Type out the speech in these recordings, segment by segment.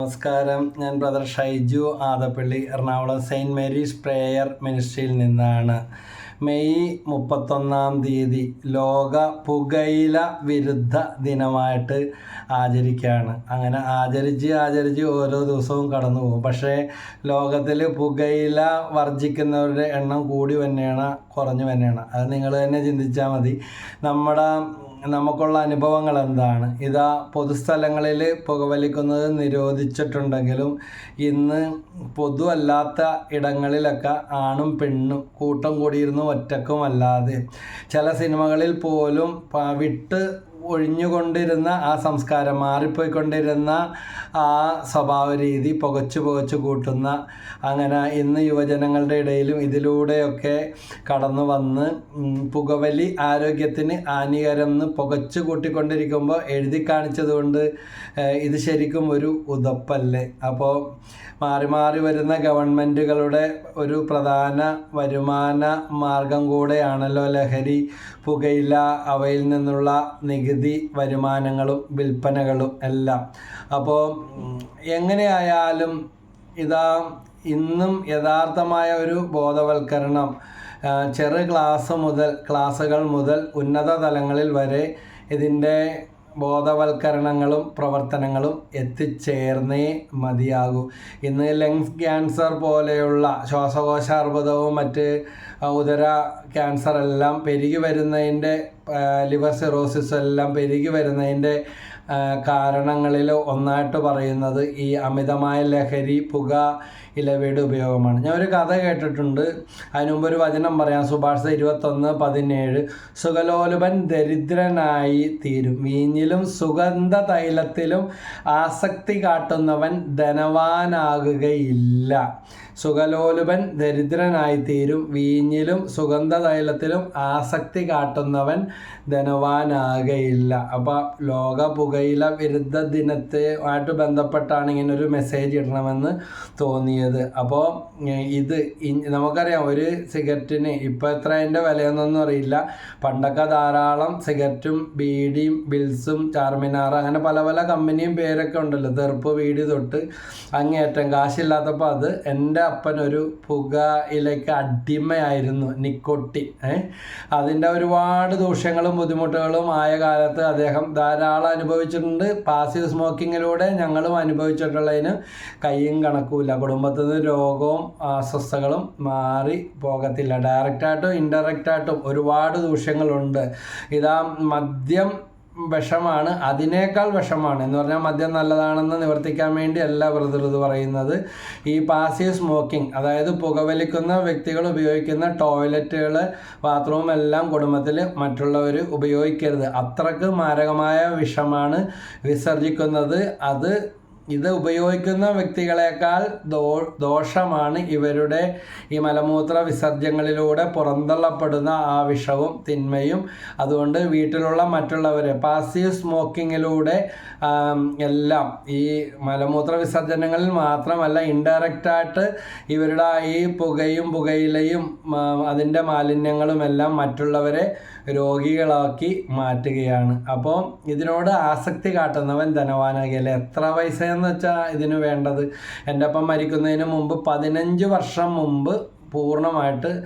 നമസ്കാരം. ഞാൻ brother Shaiju Adappally Ernakulam saint Mary's prayer മിനിസ്ട്രിയിൽ നിന്നാണ്. മെയ് മുപ്പത്തൊന്നാം തീയതി ലോക പുകയില വിരുദ്ധ ദിനമായിട്ട് ആചരിക്കുകയാണ്. അങ്ങനെ ആചരിച്ച് ആചരിച്ച് ഓരോ ദിവസവും കടന്നു പോകും. പക്ഷേ ലോകത്തിൽ പുകയില വർജിക്കുന്നവരുടെ എണ്ണം കൂടി തന്നെയാണ് കുറഞ്ഞു തന്നെയാണ്. അത് നിങ്ങൾ തന്നെ ചിന്തിച്ചാൽ മതി. നമ്മുടെ നമുക്കുള്ള അനുഭവങ്ങൾ എന്താണ്? ഇതാ പൊതുസ്ഥലങ്ങളിൽ പുകവലിക്കുന്നത് നിരോധിച്ചിട്ടുണ്ടെങ്കിലും ഇന്ന് പൊതുവല്ലാത്ത ഇടങ്ങളിലൊക്കെ ആണും പെണ്ണും കൂട്ടം കൂടിയിരുന്നു ഒറ്റക്കുമല്ലാതെ ചില സിനിമകളിൽ പോലും വിട്ട് ഒഴിഞ്ഞുകൊണ്ടിരുന്ന ആ സംസ്കാരം മാറിപ്പോയിക്കൊണ്ടിരുന്ന ആ സ്വഭാവ രീതി പുകച്ചു പുകച്ചു കൂട്ടുന്ന അങ്ങനെ ഇന്ന് യുവജനങ്ങളുടെ ഇടയിലും ഇതിലൂടെയൊക്കെ കടന്നു വന്ന് പുകവലി ആരോഗ്യത്തിന് ഹാനികരം എന്ന് പുകച്ചു കൂട്ടിക്കൊണ്ടിരിക്കുമ്പോൾ എഴുതി കാണിച്ചതുകൊണ്ട് ഇത് ശരിക്കും ഒരു ഉതപ്പല്ലേ? അപ്പോൾ മാറി മാറി വരുന്ന ഗവൺമെന്റുകളുടെ ഒരു പ്രധാന വരുമാന മാർഗം കൂടെയാണല്ലോ ലഹരി പുകയില അവയിൽ നിന്നുള്ള നികുതി വരുമാനങ്ങളും വിൽപ്പനകളും എല്ലാം. അപ്പോൾ എങ്ങനെയായാലും ഇതാ ഇന്നും യഥാർത്ഥമായ ഒരു ബോധവൽക്കരണം ചെറു ക്ലാസ് മുതൽ ക്ലാസ്സുകൾ മുതൽ ഉന്നത തലങ്ങളിൽ വരെ ഇതിന്റെ ബോധവൽക്കരണങ്ങളും പ്രവർത്തനങ്ങളും എത്തിച്ചേർന്നേ മതിയാകൂ. ഇന്ന് ലങ്സ് ക്യാൻസർ പോലെയുള്ള ശ്വാസകോശ അർബുദവും മറ്റ് ഉദര ക്യാൻസർ എല്ലാം പെരുകി വരുന്നതിന്റെ ലിവർ സിറോസിസ് എല്ലാം പെരുകി വരുന്നതിന്റെ കാരണങ്ങളിൽ ഒന്നായിട്ട് പറയുന്നത് ഈ അമിതമായ ലഹരി പുക ഇലവയുടെ ഉപയോഗമാണ്. ഞാൻ ഒരു കഥ കേട്ടിട്ടുണ്ട്. അതിനു മുമ്പ് ഒരു വചനം പറയാം. സുഭാഷ ഇരുപത്തൊന്ന് പതിനേഴ്. സുഖലോലുപൻ ദരിദ്രനായി തീരും. വീഞ്ഞിലും സുഗന്ധ തൈലത്തിലും ആസക്തി കാട്ടുന്നവൻ ധനവാനാകുകയില്ല. സുഖലോലുപൻ ദരിദ്രനായിത്തീരും. വീഞ്ഞിലും സുഗന്ധ തൈലത്തിലും ആസക്തി കാട്ടുന്നവൻ ധനവാനാകയില്ല. അപ്പോൾ ലോക പുകയില വിരുദ്ധ ദിനത്തെ ആയിട്ട് ബന്ധപ്പെട്ടാണ് ഇങ്ങനെ ഒരു മെസ്സേജ് ഇടണമെന്ന് തോന്നിയത്. അപ്പോൾ ഇത് നമുക്കറിയാം ഒരു സിഗരറ്റിന് ഇപ്പോൾ എത്ര അതിന്റെ വിലയൊന്നും അറിയില്ല. പണ്ടൊക്കെ ധാരാളം സിഗരറ്റും ബീഡിയും ബിൽസും ചാർമിനാർ അങ്ങനെ പല പല കമ്പനിയും പേരൊക്കെ ഉണ്ടല്ലോ. തെറുപ്പ് വീടി തൊട്ട് അങ്ങേറ്റം കാശില്ലാത്തപ്പോൾ അത് എന്റെ അപ്പൻ ഒരു പുകയിലേക്ക് അടിമയായിരുന്നു നിക്കോട്ടി. ഏ? അതിന്റെ ഒരുപാട് ദോഷങ്ങളും ബുദ്ധിമുട്ടുകളും ആയ കാലത്ത് അദ്ദേഹം ധാരാളം അനുഭവിച്ചിട്ടുണ്ട്. പാസീവ് സ്മോക്കിങ്ങിലൂടെ ഞങ്ങളും അനുഭവിച്ചിട്ടുള്ളതിന് കയ്യും കണക്കുമില്ല. കുടുംബത്തിൽ നിന്ന് രോഗവും അസ്വസ്ഥകളും മാറി പോകത്തില്ല. ഡയറക്റ്റായിട്ടും ഇൻഡയറക്റ്റായിട്ടും ഒരുപാട് ദൂഷ്യങ്ങളുണ്ട്. ഇതാ മദ്യം വിഷമാണ്. അതിനേക്കാൾ വിഷമാണ്. എന്ന് പറഞ്ഞാൽ മദ്യം നല്ലതാണെന്ന് നിവർത്തിക്കാൻ വേണ്ടി അല്ല ബ്രദർ ഇത് പറയുന്നത്. ഈ പാസീവ് സ്മോക്കിംഗ് അതായത് പുകവലിക്കുന്ന വ്യക്തികൾ ഉപയോഗിക്കുന്ന ടോയ്ലറ്റുകൾ ബാത്റൂം എല്ലാം കുടുംബത്തിൽ മറ്റുള്ളവർ ഉപയോഗിക്കരുത്. അത്രയ്ക്ക് മാരകമായ വിഷമാണ് വിസർജിക്കുന്നത്. അത് ഇത് ഉപയോഗിക്കുന്ന വ്യക്തികളെക്കാൾ ദോ ദോഷമാണ് ഇവരുടെ ഈ മലമൂത്ര വിസർജ്യങ്ങളിലൂടെ പുറന്തള്ളപ്പെടുന്ന ആ വിഷവും തിന്മയും. അതുകൊണ്ട് വീട്ടിലുള്ള മറ്റുള്ളവരെ പാസീവ് സ്മോക്കിങ്ങിലൂടെ എല്ലാം ഈ മലമൂത്ര വിസർജനങ്ങളിൽ മാത്രമല്ല ഇൻഡയറക്റ്റായിട്ട് ഇവരുടെ ഈ പുകയും പുകയിലയും അതിന്റെ മാലിന്യങ്ങളും എല്ലാം മറ്റുള്ളവരെ രോഗികളാക്കി മാറ്റുകയാണ്. അപ്പോൾ ഇതിനോട് ആസക്തി കാട്ടുന്നവൻ ധനവാനാകിയല്ല? എത്ര പൈസ എന്ന് വെച്ചാൽ ഇതിന് വേണ്ടത്? എന്റെ അപ്പം മരിക്കുന്നതിന് മുമ്പ് പതിനഞ്ച് വർഷം മുമ്പ് പൂർണമായിട്ട്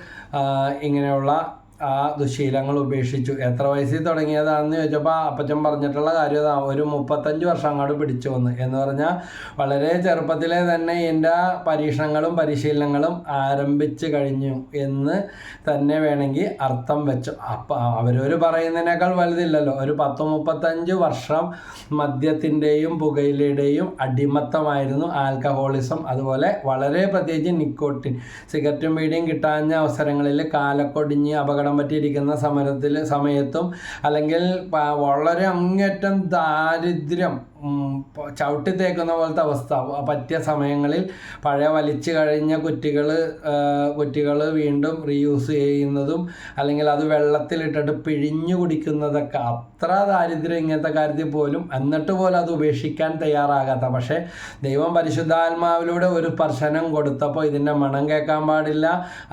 ഇങ്ങനെയുള്ള ആ ദുശീലങ്ങൾ ഉപേക്ഷിച്ചു. എത്ര വയസ്സിൽ തുടങ്ങിയതാണെന്ന് ചോദിച്ചപ്പോൾ അപ്പച്ചൻ പറഞ്ഞിട്ടുള്ള കാര്യം ഒരു മുപ്പത്തഞ്ച് വർഷം അങ്ങോട്ട് പിടിച്ചു വന്ന്. എന്ന് പറഞ്ഞാൽ വളരെ ചെറുപ്പത്തിലെ തന്നെ എന്റെ പരീക്ഷണങ്ങളും പരിശീലനങ്ങളും ആരംഭിച്ചു കഴിഞ്ഞു എന്ന് തന്നെ വേണമെങ്കിൽ അർത്ഥം വെച്ചു. അപ്പം അവരൊരു പറയുന്നതിനേക്കാൾ വലുതില്ലല്ലോ. ഒരു പത്ത് മുപ്പത്തഞ്ച് വർഷം മദ്യത്തിന്റെയും പുകയിലയുടെയും അടിമത്തമായിരുന്നു ആൽക്കഹോളിസം. അതുപോലെ വളരെ പ്രത്യേകിച്ച് നിക്കോട്ടിൻ. സിഗരറ്റും വീടിയും കിട്ടാഞ്ഞ അവസരങ്ങളിൽ കാലക്കൊടിഞ്ഞ് അപകടം അപകടം പറ്റിയിരിക്കുന്ന സമരത്തിൽ സമയത്തും അല്ലെങ്കിൽ വളരെ അങ്ങേറ്റം ദാരിദ്ര്യം ചവിട്ടി തേക്കുന്ന പോലത്തെ അവസ്ഥ. പറ്റിയ സമയങ്ങളിൽ പഴയ വലിച്ചു കഴിഞ്ഞ കുറ്റികൾ കുറ്റികൾ വീണ്ടും റീയൂസ് ചെയ്യുന്നതും അല്ലെങ്കിൽ അത് വെള്ളത്തിലിട്ടിട്ട് പിഴിഞ്ഞു കുടിക്കുന്നതൊക്കെ അത്ര ദാരിദ്ര്യം ഇങ്ങനത്തെ കാര്യത്തിൽ പോലും എന്നിട്ട് പോലും അത് ഉപേക്ഷിക്കാൻ തയ്യാറാകാത്ത. പക്ഷേ ദൈവം പരിശുദ്ധാത്മാവിലൂടെ ഒരു സ്പർശനം കൊടുത്തപ്പോൾ ഇതിന്റെ മണം കേൾക്കാൻ പാടില്ല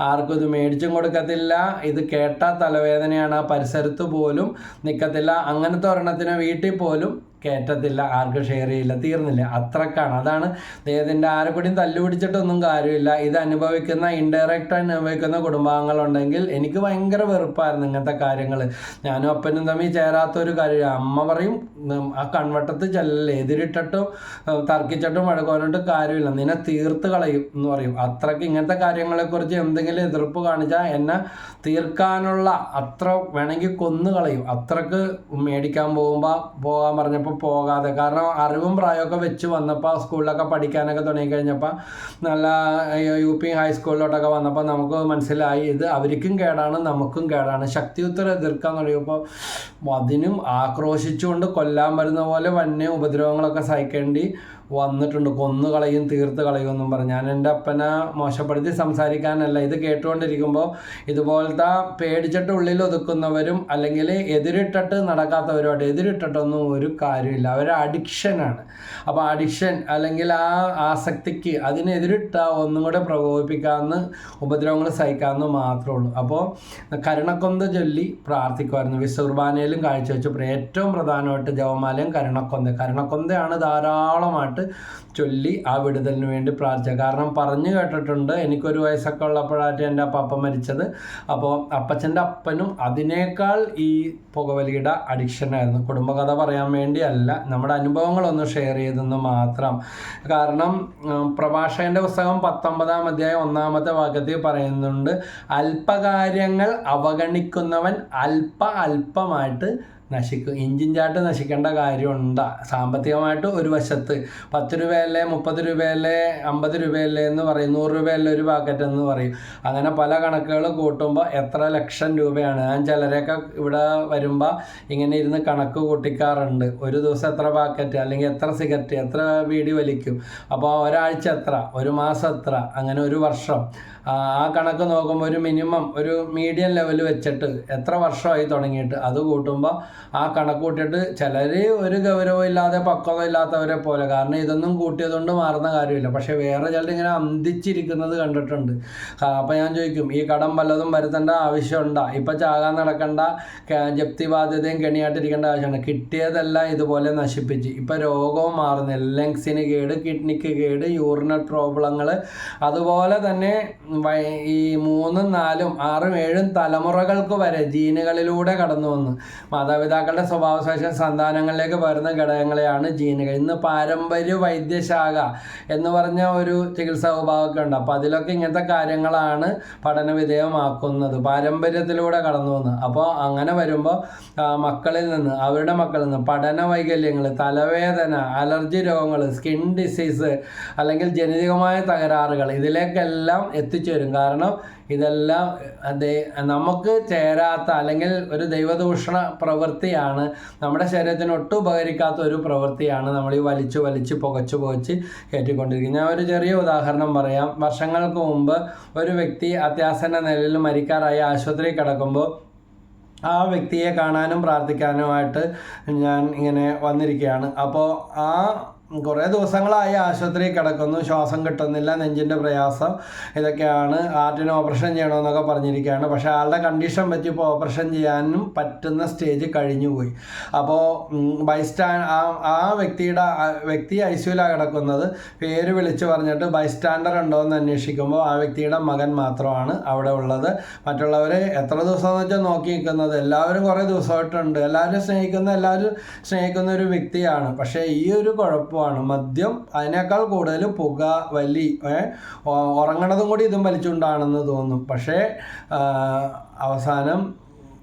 ആർക്കും ഇത് മേടിച്ചും കൊടുക്കത്തില്ല ഇത് കേട്ട തലവേദനയാണ് ആ പരിസരത്ത് പോലും നിൽക്കത്തില്ല. അങ്ങനത്തെ ഒരെണ്ണത്തിന് വീട്ടിൽ പോലും കയറ്റത്തില്ല ആർക്കും ഷെയർ ചെയ്യില്ല തീർന്നില്ല. അത്രക്കാണ്. അതാണ് ദൈവത്തിന്റെ ആരെക്കൂടിയും തല്ലുപിടിച്ചിട്ടൊന്നും കാര്യമില്ല. ഇത് അനുഭവിക്കുന്ന ഇൻഡയറക്റ്റ് അനുഭവിക്കുന്ന കുടുംബാംഗങ്ങളുണ്ടെങ്കിൽ എനിക്ക് ഭയങ്കര വെറുപ്പായിരുന്നു ഇങ്ങനത്തെ കാര്യങ്ങൾ ഞാനും അപ്പനും തമ്മിൽ ചേരാത്തൊരു കാര്യം അമ്മ പറയും ആ കൺവട്ടത്ത് ചെല്ലല്ലേ എതിരിട്ടിട്ടും തർക്കിച്ചിട്ടും വഴക്കോനിട്ട് കാര്യമില്ല. നിന്നെ തീർത്ത് കളയും എന്ന് പറയും. അത്രയ്ക്ക് ഇങ്ങനത്തെ കാര്യങ്ങളെക്കുറിച്ച് എന്തെങ്കിലും എതിർപ്പ് കാണിച്ചാൽ എന്നെ തീർക്കാനുള്ള അത്ര വേണമെങ്കിൽ കൊന്നു കളയും. അത്രയ്ക്ക് മേടിക്കാൻ പോകുമ്പോൾ പോകാൻ പറഞ്ഞപ്പോൾ ഇപ്പോൾ പോകാതെ. കാരണം അറിവും പ്രായമൊക്കെ വെച്ച് വന്നപ്പോൾ സ്കൂളിലൊക്കെ പഠിക്കാനൊക്കെ തുടങ്ങി കഴിഞ്ഞപ്പോൾ നല്ല യു പി ഹൈസ്കൂളിലോട്ടൊക്കെ വന്നപ്പോൾ നമുക്ക് മനസ്സിലായി ഇത് അവർക്കും കേടാണ് നമുക്കും കേടാണ്. ശക്തിയുത്തരം എതിർക്കാൻ തുടങ്ങിയപ്പോൾ അതിനും ആക്രോശിച്ചുകൊണ്ട് കൊല്ലാൻ വരുന്ന പോലെ വന്യ ഉപദ്രവങ്ങളൊക്കെ സഹിക്കേണ്ടി വന്നിട്ടുണ്ട്. കൊന്നു കളയും തീർത്ത് കളയും എന്നും പറഞ്ഞു. ഞാൻ എന്റെ അപ്പനെ മോശപ്പെടുത്തി സംസാരിക്കാനല്ല. ഇത് കേട്ടുകൊണ്ടിരിക്കുമ്പോൾ ഇതുപോലത്തെ പേടിച്ചിട്ട് ഉള്ളിൽ ഒതുക്കുന്നവരും അല്ലെങ്കിൽ എതിരിട്ടിട്ട് നടക്കാത്തവരുമായിട്ട് എതിരിട്ടിട്ടൊന്നും ഒരു കാര്യമില്ല. അവർ അഡിക്ഷനാണ് അപ്പോൾ അഡിക്ഷൻ അല്ലെങ്കിൽ ആ ആസക്തിക്ക് അതിനെതിരിട്ട ഒന്നും കൂടെ പ്രകോപിപ്പിക്കാമെന്ന് ഉപദ്രവങ്ങൾ സഹിക്കാമെന്ന് മാത്രമേ ഉള്ളൂ. അപ്പോൾ കരുണക്കൊന്ത ചൊല്ലി പ്രാർത്ഥിക്കുമായിരുന്നു. വിശുർബാനയിലും കാഴ്ചവെച്ചു. ഏറ്റവും പ്രധാനമായിട്ട് ജവമാലയും കരുണക്കൊന്ത. കരുണക്കൊന്തയാണ് ധാരാളമായിട്ട് ചൊല്ലി ആ വിടുതലിന് വേണ്ടി പ്രാർത്ഥിച്ചു കാരണം പറഞ്ഞു കേട്ടിട്ടുണ്ട് എനിക്കൊരു വയസ്സൊക്കെ ഉള്ളപ്പോഴായിട്ട് എന്റെ അപ്പ മരിച്ചത്. അപ്പോൾ അപ്പച്ചന്റെ അപ്പനും അതിനേക്കാൾ ഈ പുകവലിയുടെ അഡിക്ഷനായിരുന്നു കുടുംബകഥ പറയാൻ വേണ്ടിയല്ല നമ്മുടെ അനുഭവങ്ങളൊന്ന് ഷെയർ ചെയ്തെന്ന് മാത്രം. കാരണം പ്രഭാഷകന്റെ പുസ്തകം പത്തൊമ്പതാം അധ്യായം ഒന്നാമത്തെ വാക്യത്തിൽ പറയുന്നുണ്ട് അല്പകാര്യങ്ങൾ അവഗണിക്കുന്നവൻ അല്പ അല്പമായിട്ട് നശിക്കും. ഇഞ്ചിൻ ചാട്ട് നശിക്കേണ്ട കാര്യമുണ്ട്. സാമ്പത്തികമായിട്ട് ഒരു വശത്ത് പത്ത് രൂപയല്ലേ മുപ്പത് രൂപയല്ലേ അമ്പത് രൂപയല്ലേ എന്ന് പറയും. നൂറ് രൂപയല്ലേ ഒരു പാക്കറ്റ് എന്ന് പറയും. അങ്ങനെ പല കണക്കുകൾ കൂട്ടുമ്പോൾ എത്ര ലക്ഷം രൂപയാണ്. ഞാൻ ചിലരെയൊക്കെ ഇവിടെ വരുമ്പോൾ ഇങ്ങനെ ഇരുന്ന് കണക്ക് കൂട്ടിക്കാറുണ്ട്. ഒരു ദിവസം എത്ര പാക്കറ്റ് അല്ലെങ്കിൽ എത്ര സിഗരറ്റ് എത്ര വീടി വലിക്കും. അപ്പോൾ ഒരാഴ്ച എത്ര ഒരു മാസം എത്ര അങ്ങനെ ഒരു വർഷം. ആ കണക്ക് നോക്കുമ്പോൾ ഒരു മിനിമം ഒരു മീഡിയം ലെവൽ വെച്ചിട്ട് എത്ര വർഷമായി തുടങ്ങിയിട്ട് അത് കൂട്ടുമ്പോൾ ആ കണക്ക് കൂട്ടിയിട്ട് ചിലർ ഒരു ഗൗരവം ഇല്ലാതെ പക്വത ഇല്ലാത്തവരെ പോലെ. കാരണം ഇതൊന്നും കൂട്ടിയതുകൊണ്ട് മാറുന്ന കാര്യമില്ല. പക്ഷേ വേറെ ചിലർ ഇങ്ങനെ അന്തിച്ചിരിക്കുന്നത് കണ്ടിട്ടുണ്ട്. അപ്പം ഞാൻ ചോദിക്കും ഈ കടം വല്ലതും വരുത്തേണ്ട ആവശ്യമുണ്ടോ? ഇപ്പം ചാകാൻ നടക്കേണ്ട ജപ്തി ബാധ്യതയും കെണിയായിട്ടിരിക്കേണ്ട ആവശ്യമാണ് കിട്ടിയതെല്ലാം ഇതുപോലെ നശിപ്പിച്ച്. ഇപ്പം രോഗവും മാറുന്നില്ല. ലങ്സിന് കേട് കിഡ്നിക്ക് കേട് യൂറിനൽ പ്രോബ്ലങ്ങൾ അതുപോലെ തന്നെ ഈ മൂന്നും നാലും ആറും ഏഴും തലമുറകൾക്ക് വരെ ജീനുകളിലൂടെ കടന്നു വന്നു. മാതാപിതാക്കളുടെ സ്വഭാവശേഷം സന്താനങ്ങളിലേക്ക് വരുന്ന ഘടകങ്ങളെയാണ് ജീനുകൾ. ഇന്ന് പാരമ്പര്യ വൈദ്യശാഖ എന്ന് പറഞ്ഞ ഒരു ചികിത്സാ വിഭാഗമൊക്കെ ഉണ്ട്. അപ്പോൾ അതിലൊക്കെ ഇങ്ങനത്തെ കാര്യങ്ങളാണ് പഠന വിധേയമാക്കുന്നത് പാരമ്പര്യത്തിലൂടെ കടന്നു വന്നു. അപ്പോൾ അങ്ങനെ വരുമ്പോൾ മക്കളിൽ നിന്ന് അവരുടെ മക്കളിൽ നിന്ന് പഠന വൈകല്യങ്ങൾ തലവേദന അലർജി രോഗങ്ങൾ സ്കിൻ ഡിസീസ് അല്ലെങ്കിൽ ജനിതകമായ തകരാറുകൾ ഇതിലേക്കെല്ലാം എത്തിച്ചു വരും. കാരണം ഇതെല്ലാം അതേ നമുക്ക് ചേരാത്ത അല്ലെങ്കിൽ ഒരു ദൈവദൂഷണ പ്രവൃത്തിയാണ് നമ്മുടെ ശരീരത്തിന് ഒട്ടും ഉപകരിക്കാത്ത ഒരു പ്രവൃത്തിയാണ് നമ്മൾ ഈ വലിച്ചു വലിച്ച് പുകച്ചു പുകച്ച് കയറ്റിക്കൊണ്ടിരിക്കുന്നത് ഞാൻ ഒരു ചെറിയ ഉദാഹരണം പറയാം. വർഷങ്ങൾക്ക് മുമ്പ് ഒരു വ്യക്തി അത്യാസന്ന നിലയിൽ മരിക്കാറായി ആശുപത്രിയിൽ കിടക്കുമ്പോൾ ആ വ്യക്തിയെ കാണാനും പ്രാർത്ഥിക്കാനുമായിട്ട് ഞാൻ ഇങ്ങനെ വന്നിരിക്കുകയാണ്. അപ്പോൾ ആ കുറേ ദിവസങ്ങളായി ആശുപത്രിയിൽ കിടക്കുന്നു. ശ്വാസം കിട്ടുന്നില്ല നെഞ്ചിന്റെ പ്രയാസം. ഇതൊക്കെയാണ് ആർട്ടിന് ഓപ്പറേഷൻ ചെയ്യണമെന്നൊക്കെ പറഞ്ഞിരിക്കുകയാണ്. പക്ഷേ ആളുടെ കണ്ടീഷൻ വെച്ച് ഇപ്പോൾ ഓപ്പറേഷൻ ചെയ്യാനും പറ്റുന്ന സ്റ്റേജ് കഴിഞ്ഞു പോയി. അപ്പോൾ ബൈസ്റ്റാ ആ ആ വ്യക്തിയുടെ വ്യക്തി ഐ സിയുലാണ് കിടക്കുന്നത്. പേര് വിളിച്ച് പറഞ്ഞിട്ട് ബൈസ്റ്റാൻഡർ ഉണ്ടോ എന്ന് അന്വേഷിക്കുമ്പോൾ ആ വ്യക്തിയുടെ മകൻ മാത്രമാണ് അവിടെ ഉള്ളത്. മറ്റുള്ളവർ എത്ര ദിവസമെന്ന് വെച്ചാൽ നോക്കി നിൽക്കുന്നത് എല്ലാവരും കുറേ ദിവസമായിട്ടുണ്ട്. എല്ലാവരും സ്നേഹിക്കുന്ന എല്ലാവരും സ്നേഹിക്കുന്ന ഒരു വ്യക്തിയാണ്. പക്ഷേ ഈ ഒരു കുഴപ്പം കുഴപ്പമാണ് മദ്യം അതിനേക്കാൾ കൂടുതൽ പുക വലി ഉറങ്ങണതും കൂടി ഇതും വലിച്ചുകൊണ്ടാണെന്ന് തോന്നും. പക്ഷേ അവസാനം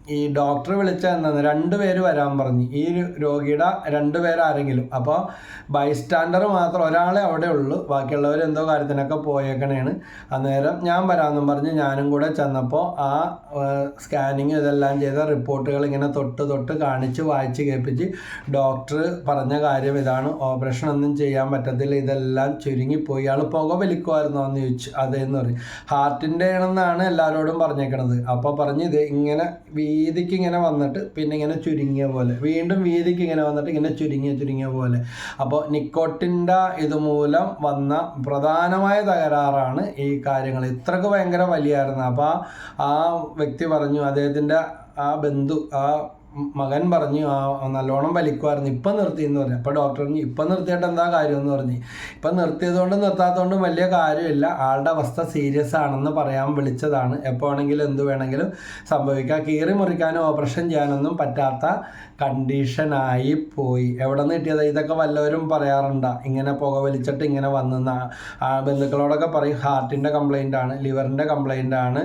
ഈ ഡോക്ടർ വിളിച്ച എന്താണ് രണ്ട് പേര് വരാൻ പറഞ്ഞു. ഈ രോഗിയുടെ രണ്ട് പേരാരെങ്കിലും. അപ്പോൾ ബൈസ്റ്റാൻഡർ മാത്രം ഒരാളെ അവിടെ ഉള്ളൂ. ബാക്കിയുള്ളവർ എന്തോ കാര്യത്തിനൊക്കെ പോയേക്കണേണ്. അന്നേരം ഞാൻ വരാമെന്നും പറഞ്ഞ് ഞാനും കൂടെ ചെന്നപ്പോൾ ആ സ്കാനിങ് ഇതെല്ലാം ചെയ്ത റിപ്പോർട്ടുകൾ ഇങ്ങനെ തൊട്ട് തൊട്ട് കാണിച്ച് വായിച്ച് കേൾപ്പിച്ച് ഡോക്ടർ പറഞ്ഞ കാര്യം ഇതാണ്. ഓപ്പറേഷൻ ഒന്നും ചെയ്യാൻ പറ്റത്തില്ല. ഇതെല്ലാം ചുരുങ്ങിപ്പോയി ആൾ പുക വലിക്കുമായിരുന്നോ എന്ന് ചോദിച്ചു അതേന്ന് പറയും ഹാർട്ടിന്റെ ആണെന്നാണ് എല്ലാവരോടും പറഞ്ഞേക്കണത്. അപ്പോൾ പറഞ്ഞ് ഇത് ഇങ്ങനെ വീതിക്ക് ഇങ്ങനെ വന്നിട്ട് പിന്നെ ഇങ്ങനെ ചുരുങ്ങിയ പോലെ. വീണ്ടും വീതിക്ക് ഇങ്ങനെ വന്നിട്ട് ഇങ്ങനെ ചുരുങ്ങിയ ചുരുങ്ങിയ പോലെ. അപ്പോൾ നിക്കോട്ടിന്റെ ഇതുമൂലം വന്ന പ്രധാനമായ തകരാറാണ് ഈ കാര്യങ്ങൾ. ഇത്രക്ക് ഭയങ്കര വലിയായിരുന്നു. അപ്പോൾ ആ വ്യക്തി പറഞ്ഞു അദ്ദേഹത്തിന്റെ ആ ബന്ധു ആ മകൻ പറഞ്ഞു ആ നല്ലോണം വലിക്കുമായിരുന്നു ഇപ്പം നിർത്തി എന്ന് പറഞ്ഞു. അപ്പോൾ ഡോക്ടർ പറഞ്ഞു ഇപ്പം നിർത്തിയിട്ട് എന്താ കാര്യം എന്ന് പറഞ്ഞു. ഇപ്പം നിർത്തിയതുകൊണ്ട് നിർത്താത്തതുകൊണ്ടും വലിയ കാര്യമില്ല. ആളുടെ അവസ്ഥ സീരിയസ് ആണെന്ന് പറയാൻ വിളിച്ചതാണ്. എപ്പോൾ വേണമെങ്കിലും എന്ത് വേണമെങ്കിലും സംഭവിക്കാം. കീറി മുറിക്കാനും ഓപ്പറേഷൻ ചെയ്യാനൊന്നും പറ്റാത്ത കണ്ടീഷനായി പോയി. എവിടെ നിന്ന് കിട്ടിയത്? ഇതൊക്കെ വല്ലവരും പറയാറുണ്ട? ഇങ്ങനെ പുക വലിച്ചിട്ട് ഇങ്ങനെ വന്നെന്ന? ബന്ധുക്കളോടൊക്കെ പറയും ഹാർട്ടിന്റെ കംപ്ലൈന്റ് ആണ് ലിവറിന്റെ കംപ്ലൈന്റ് ആണ്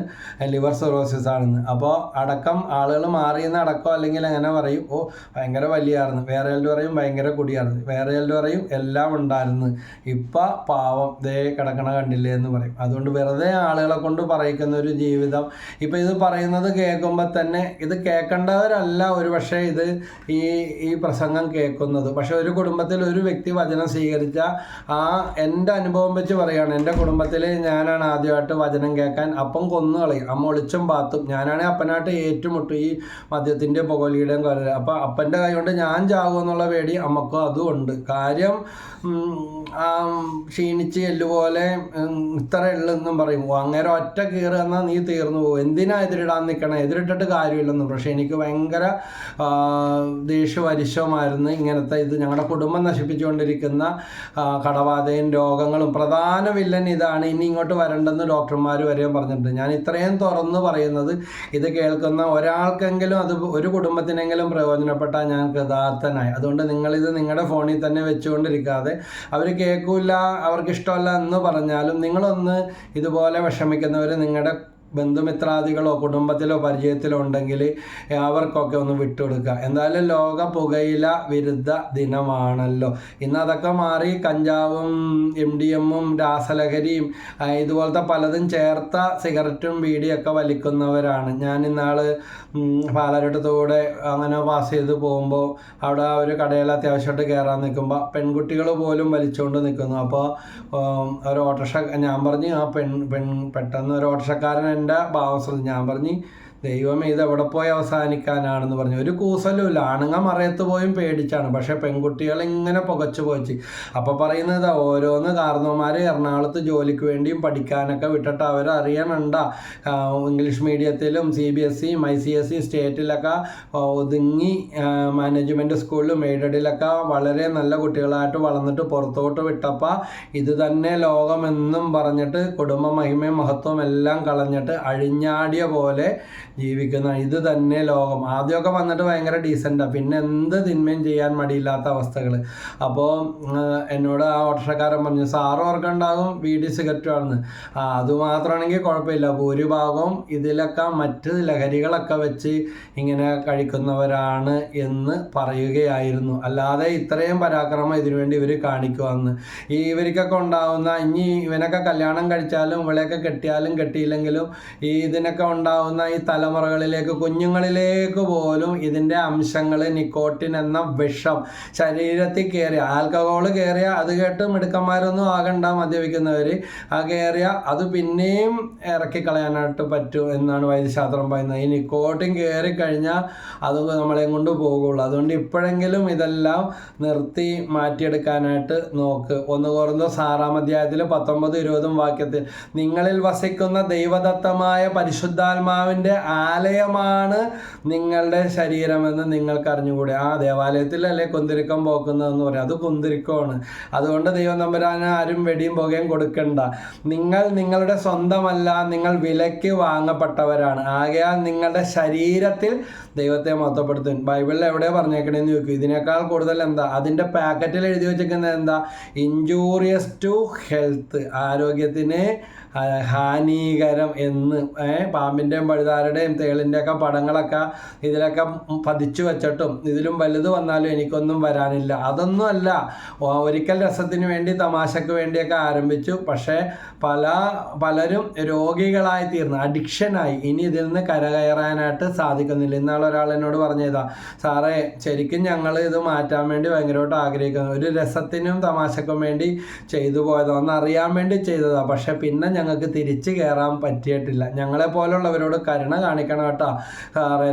ലിവർ സിറോസിസ് ആണെന്ന്. അപ്പോൾ അടക്കം ആളുകൾ മാറിയെന്ന് അടക്കം അല്ലെങ്കിൽ അങ്ങനെ പറയും ഓ ഭയങ്കര വലിയായിരുന്നു. വേറെ ആളുടെ പറയും ഭയങ്കര കുടിയായിരുന്നു. വേറെ ആളുടെ പറയും എല്ലാം ഉണ്ടായിരുന്നു. ഇപ്പം പാവം ദേ കിടക്കണ കണ്ടില്ലേ എന്ന് പറയും. അതുകൊണ്ട് വെറുതെ ആളുകളെ കൊണ്ട് പറയിക്കുന്ന ഒരു ജീവിതം. ഇപ്പം ഇത് പറയുന്നത് കേൾക്കുമ്പോൾ തന്നെ ഇത് കേൾക്കേണ്ടവരല്ല ഒരു പക്ഷേ ഇത് ഈ ഈ പ്രസംഗം കേൾക്കുന്നത്. പക്ഷേ ഒരു കുടുംബത്തിൽ ഒരു വ്യക്തി വചനം സ്വീകരിച്ച ആ എന്റെ അനുഭവം വെച്ച് പറയുകയാണ് എന്റെ കുടുംബത്തിൽ ഞാനാണ് ആദ്യമായിട്ട് വചനം കേൾക്കാൻ അപ്പം കൊന്നു കളയും അമ്മ ഒളിച്ചും പാത്തും. ഞാനാണെങ്കിൽ അപ്പനായിട്ട് ഏറ്റുമുട്ടും ഈ മദ്യത്തിന്റെ പുകലിയുടെയും കാര്യം അപ്പം അപ്പന്റെ കൈ കൊണ്ട് ഞാൻ ചാകുമെന്നുള്ള പേടി അമ്മക്കും അതും ഉണ്ട്. കാര്യം ക്ഷീണിച്ച് എല്ലുപോലെ ഇത്ര ഉള്ളെന്നും പറയും. "ഓ, അങ്ങനെ ഒറ്റ കീറുക എന്നാൽ നീ തീർന്നു പോകും. എന്തിനാ എതിരിടാൻ നിൽക്കണം എതിരിട്ടിട്ട് കാര്യമില്ലെന്നും. പക്ഷേ എനിക്ക് ഭയങ്കര ആ, ദേഷ്യവരിശമായിരുന്നു ഇങ്ങനത്തെ ഇത്. ഞങ്ങളുടെ കുടുംബം നശിപ്പിച്ചുകൊണ്ടിരിക്കുന്ന കടബാധയും രോഗങ്ങളും പ്രധാന വില്ലൻ ഇതാണ്. ഇനി ഇങ്ങോട്ട് വരണ്ടെന്ന് ഡോക്ടർമാർ വരെ പറഞ്ഞിട്ടുണ്ട്. ഞാൻ ഇത്രയും തുറന്ന് പറയുന്നത് ഇത് കേൾക്കുന്ന ഒരാൾക്കെങ്കിലും അത് ഒരു കുടുംബത്തിനെങ്കിലും പ്രയോജനപ്പെട്ടാൽ ഞാൻ കൃതാർത്ഥനായി അതുകൊണ്ട് നിങ്ങളിത് നിങ്ങളുടെ ഫോണിൽ തന്നെ വെച്ചുകൊണ്ടിരിക്കാതെ അവർ കേൾക്കില്ല അവർക്ക് ഇഷ്ടമല്ല എന്ന് പറഞ്ഞാലും നിങ്ങളൊന്ന് ഇതുപോലെ വിഷമിക്കുന്നവർ നിങ്ങളുടെ ബന്ധുമിത്രാദികളോ കുടുംബത്തിലോ പരിചയത്തിലോ ഉണ്ടെങ്കിൽ അവർക്കൊക്കെ ഒന്ന് വിട്ടുകൊടുക്കുക. എന്തായാലും ലോക പുകയില വിരുദ്ധ ദിനമാണല്ലോ. ഇന്ന് അതൊക്കെ മാറി കഞ്ചാവും എം ഡി എമ്മും രാസലഹരിയും ഇതുപോലത്തെ പലതും ചേർത്ത സിഗരറ്റും ബീഡിയൊക്കെ വലിക്കുന്നവരാണ്. ഞാൻ ഇന്നാൾ പാലാരട്ടത്തൂടെ അങ്ങനെ പാസ് ചെയ്ത് പോകുമ്പോൾ അവിടെ ആ ഒരു കടയിൽ അത്യാവശ്യമായിട്ട് കയറാൻ നിൽക്കുമ്പോൾ പെൺകുട്ടികൾ പോലും വലിച്ചുകൊണ്ട് നിൽക്കുന്നു. അപ്പോൾ ഒരു ഓട്ടോറിക്ഷ ഞാൻ പറഞ്ഞു ആ പെൺ പെൺ പെട്ടെന്ന് ഒരു ഓട്ടോറിക്ഷക്കാരൻ എന്റെ ഭാവം ഞാൻ പറഞ്ഞു ദൈവമേ ഇത് എവിടെ പോയി അവസാനിക്കാനാണെന്ന് പറഞ്ഞു. ഒരു കൂസലുമില്ല ആണുങ്ങ മറയത്ത് പോയും പേടിച്ചാണ്. പക്ഷെ പെൺകുട്ടികൾ ഇങ്ങനെ പുകച്ചു പോയിച്ച്. അപ്പോൾ പറയുന്നത് ഓരോന്ന് കാർന്നവന്മാർ എറണാകുളത്ത് ജോലിക്ക് വേണ്ടിയും പഠിക്കാനൊക്കെ വിട്ടിട്ട് അവരറിയണണ്ട. അറിയണണ്ട ഇംഗ്ലീഷ് മീഡിയത്തിലും സി ബി എസ് സിയും ഐ സി എസ് സി സ്റ്റേറ്റിലൊക്കെ ഒതുങ്ങി മാനേജ്മെന്റ് സ്കൂളിലും എയ്ഡഡിലൊക്കെ വളരെ നല്ല കുട്ടികളായിട്ട് വളർന്നിട്ട് പുറത്തോട്ട് വിട്ടപ്പോൾ ഇത് തന്നെ ലോകമെന്നും പറഞ്ഞിട്ട് കുടുംബ മഹിമയും മഹത്വം എല്ലാം കളഞ്ഞിട്ട് അഴിഞ്ഞാടിയ പോലെ ജീവിക്കുന്ന ഇത് തന്നെ ലോകം. ആദ്യമൊക്കെ വന്നിട്ട് ഭയങ്കര ഡീസന്റാണ് പിന്നെ എന്ത് തിന്മയും ചെയ്യാൻ മടിയില്ലാത്ത അവസ്ഥകൾ അപ്പോൾ എന്നോട് ആ ഓട്ടോറിക്ഷക്കാരൻ പറഞ്ഞു സാറ് ഓർക്കുണ്ടാകും വീഡി സിഗരറ്റും ആണെന്ന് ആ അതുമാത്രമാണെങ്കിൽ കുഴപ്പമില്ല. ഭൂരിഭാഗവും ഇതിലൊക്കെ മറ്റ് ലഹരികളൊക്കെ വെച്ച് ഇങ്ങനെ കഴിക്കുന്നവരാണ് എന്ന് പറയുകയായിരുന്നു. അല്ലാതെ ഇത്രയും പരാക്രമം ഇതിനുവേണ്ടി ഇവർ കാണിക്കുവാന്ന്. ഈ ഇവർക്കൊക്കെ ഉണ്ടാവുന്ന ഇനി ഇവനൊക്കെ കല്യാണം കഴിച്ചാലും ഇവളെയൊക്കെ കെട്ടിയാലും കെട്ടിയില്ലെങ്കിലും ഈ ഇതിനൊക്കെ ഉണ്ടാവുന്ന ഈ തലമുറകളിലേക്ക് കുഞ്ഞുങ്ങളിലേക്ക് പോലും ഇതിന്റെ അംശങ്ങൾ നിക്കോട്ടിൻ എന്ന വിഷം ശരീരത്തിൽ കയറിയ ആൽക്കഹോൾ കയറിയ അത് കേട്ട് മിടുക്കന്മാരൊന്നും ആകണ്ട മദ്യപിക്കുന്നവർ ആ കയറിയ അത് പിന്നെയും ഇറക്കി കളയാനായിട്ട് പറ്റും എന്നാണ് വൈദ്യശാസ്ത്രം പറയുന്നത്. ഈ നിക്കോട്ടിൻ കയറി കഴിഞ്ഞാൽ അത് നമ്മളെയും കൊണ്ട് പോകുള്ളൂ. അതുകൊണ്ട് ഇപ്പോഴെങ്കിലും ഇതെല്ലാം നിർത്തി മാറ്റിയെടുക്കാനായിട്ട് നോക്ക്. ഒന്ന് കുറഞ്ഞ സാറാം അധ്യായത്തിൽ പത്തൊമ്പത് ഇരുപതും വാക്യത്തിൽ നിങ്ങളിൽ വസിക്കുന്ന ദൈവദത്തമായ പരിശുദ്ധാത്മാവിന്റെ ആലയമാണ് നിങ്ങളുടെ ശരീരമെന്ന് നിങ്ങൾക്ക് അറിഞ്ഞുകൂടെ ആ ദേവാലയത്തിലല്ലേ കുന്തിരിക്കം പോക്കുന്നതെന്ന് പറയും. അത് കുന്തിരിക്കമാണ്. അതുകൊണ്ട് ദൈവം നമ്പരാന് ആരും വെടിയും പുകയും കൊടുക്കണ്ട. നിങ്ങൾ നിങ്ങളുടെ സ്വന്തമല്ല നിങ്ങൾ വിലയ്ക്ക് വാങ്ങപ്പെട്ടവരാണ്. ആകയാൽ നിങ്ങളുടെ ശരീരത്തിൽ ദൈവത്തെ മൊത്തപ്പെടുത്തും ബൈബിളിൽ എവിടെ പറഞ്ഞേക്കണേന്ന് ചോദിക്കും. ഇതിനേക്കാൾ കൂടുതൽ എന്താ? അതിന്റെ പാക്കറ്റിൽ എഴുതി വെച്ചിരിക്കുന്നത് എന്താ? ഇഞ്ചൂറിയസ് ടു ഹെൽത്ത് ആരോഗ്യത്തിന് ഹാനികരം എന്ന് പാമ്പിന്റെയും പഴുതാരുടെയും തേളിന്റെയൊക്കെ പടങ്ങളൊക്കെ ഇതിലൊക്കെ പതിച്ചു വെച്ചിട്ടും ഇതിലും വലുത് വന്നാലും എനിക്കൊന്നും വരാനില്ല. അതൊന്നുമല്ല ഒരിക്കൽ രസത്തിന് വേണ്ടി തമാശക്ക് വേണ്ടിയൊക്കെ ആരംഭിച്ചു. പക്ഷേ പല പലരും രോഗികളായി തീർന്നു അഡിക്ഷനായി. ഇനി ഇതിൽ നിന്ന് കരകയറാനായിട്ട് സാധിക്കുന്നില്ല. ഇന്നാൾ ഒരാൾ എന്നോട് പറഞ്ഞതാ സാറേ ശരിക്കും ഞങ്ങൾ ഇത് മാറ്റാൻ വേണ്ടി ഭയങ്കരമായിട്ട് ആഗ്രഹിക്കുന്നു. ഒരു രസത്തിനും തമാശക്കും വേണ്ടി ചെയ്തു പോയതാ. ഒന്ന് അറിയാൻ വേണ്ടി ചെയ്തതാ. പക്ഷെ പിന്നെ ഞങ്ങൾക്ക് തിരിച്ചു കയറാൻ പറ്റിയിട്ടില്ല. ഞങ്ങളെ പോലുള്ളവരോട് കരുണ കാണിക്കണം കേട്ടോ.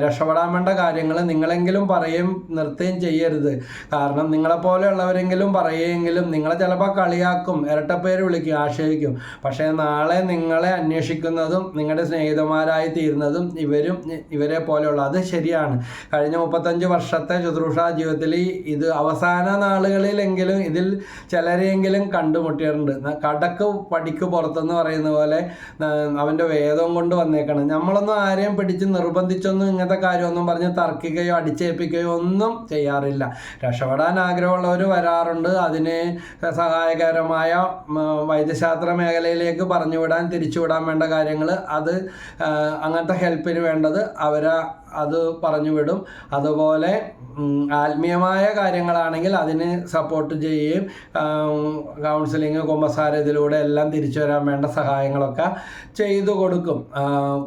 രക്ഷപ്പെടാൻ വേണ്ട കാര്യങ്ങൾ നിങ്ങളെങ്കിലും പറയുകയും നിർത്തുകയും ചെയ്യരുത്. കാരണം നിങ്ങളെ പോലെയുള്ളവരെങ്കിലും പറയുമെങ്കിലും നിങ്ങളെ ചിലപ്പോൾ കളിയാക്കും ഇരട്ടപ്പേര് വിളിക്കും ആക്ഷേപിക്കും പക്ഷേ നാളെ നിങ്ങളെ അന്വേഷിക്കുന്നതും നിങ്ങളുടെ സ്നേഹിതന്മാരായി തീരുന്നതും ഇവരും ഇവരെ പോലെയുള്ള അത് ശരിയാണ്. കഴിഞ്ഞ മുപ്പത്തഞ്ച് വർഷത്തെ ശുശ്രൂഷ ജീവിതത്തിൽ ഇത് അവസാന നാളുകളിലെങ്കിലും ഇതിൽ ചിലരെയെങ്കിലും കണ്ടുമുട്ടിയിട്ടുണ്ട്. കടക്ക് പടിക്ക് പുറത്തെന്ന് പറയുന്ന പോലെ അവന്റെ വേദം കൊണ്ട് വന്നേക്കണം. നമ്മളൊന്നും ആരെയും പിടിച്ച് നിർബന്ധിച്ചൊന്നും ഇങ്ങനത്തെ കാര്യമൊന്നും പറഞ്ഞ് തർക്കിക്കുകയോ അടിച്ചേൽപ്പിക്കുകയോ ഒന്നും ചെയ്യാറില്ല. രക്ഷപ്പെടാൻ ആഗ്രഹമുള്ളവർ വരാറുണ്ട്. അതിന് സഹായകരമായ വൈദ്യശാസ്ത്ര മേഖലയിലേക്ക് പറഞ്ഞുവിടാൻ തിരിച്ചുവിടാൻ വേണ്ട കാര്യങ്ങൾ അത് അങ്ങനത്തെ ഹെൽപ്പിന് വേണ്ടത് അവരെ അത് പറഞ്ഞു വിടും. അതുപോലെ ആത്മീയമായ കാര്യങ്ങളാണെങ്കിൽ അതിന് സപ്പോർട്ട് ചെയ്യുകയും കൗൺസിലിങ് കുമ്പസാര ഇതിലൂടെ എല്ലാം തിരിച്ചു വരാൻ വേണ്ട സഹായങ്ങളൊക്കെ ചെയ്തു കൊടുക്കും.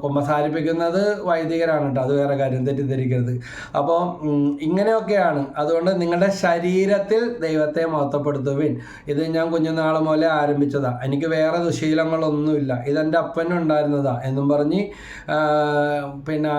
കുമ്പസാരിപ്പിക്കുന്നത് വൈദികരാണ് കേട്ടോ. അത് വേറെ കാര്യം. തെറ്റിദ്ധരിക്കരുത്. അപ്പോൾ ഇങ്ങനെയൊക്കെയാണ്. അതുകൊണ്ട് നിങ്ങളുടെ ശരീരത്തിൽ ദൈവത്തെ മഹത്വപ്പെടുത്തുവിൻ. ഇത് ഞാൻ കുഞ്ഞുനാൾ മുതലേ ആരംഭിച്ചതാണ് എനിക്ക് വേറെ ദുശീലങ്ങളൊന്നുമില്ല. ഇതെന്റെ അപ്പനുണ്ടായിരുന്നതാണ് എന്നും പറഞ്ഞ് പിന്നെ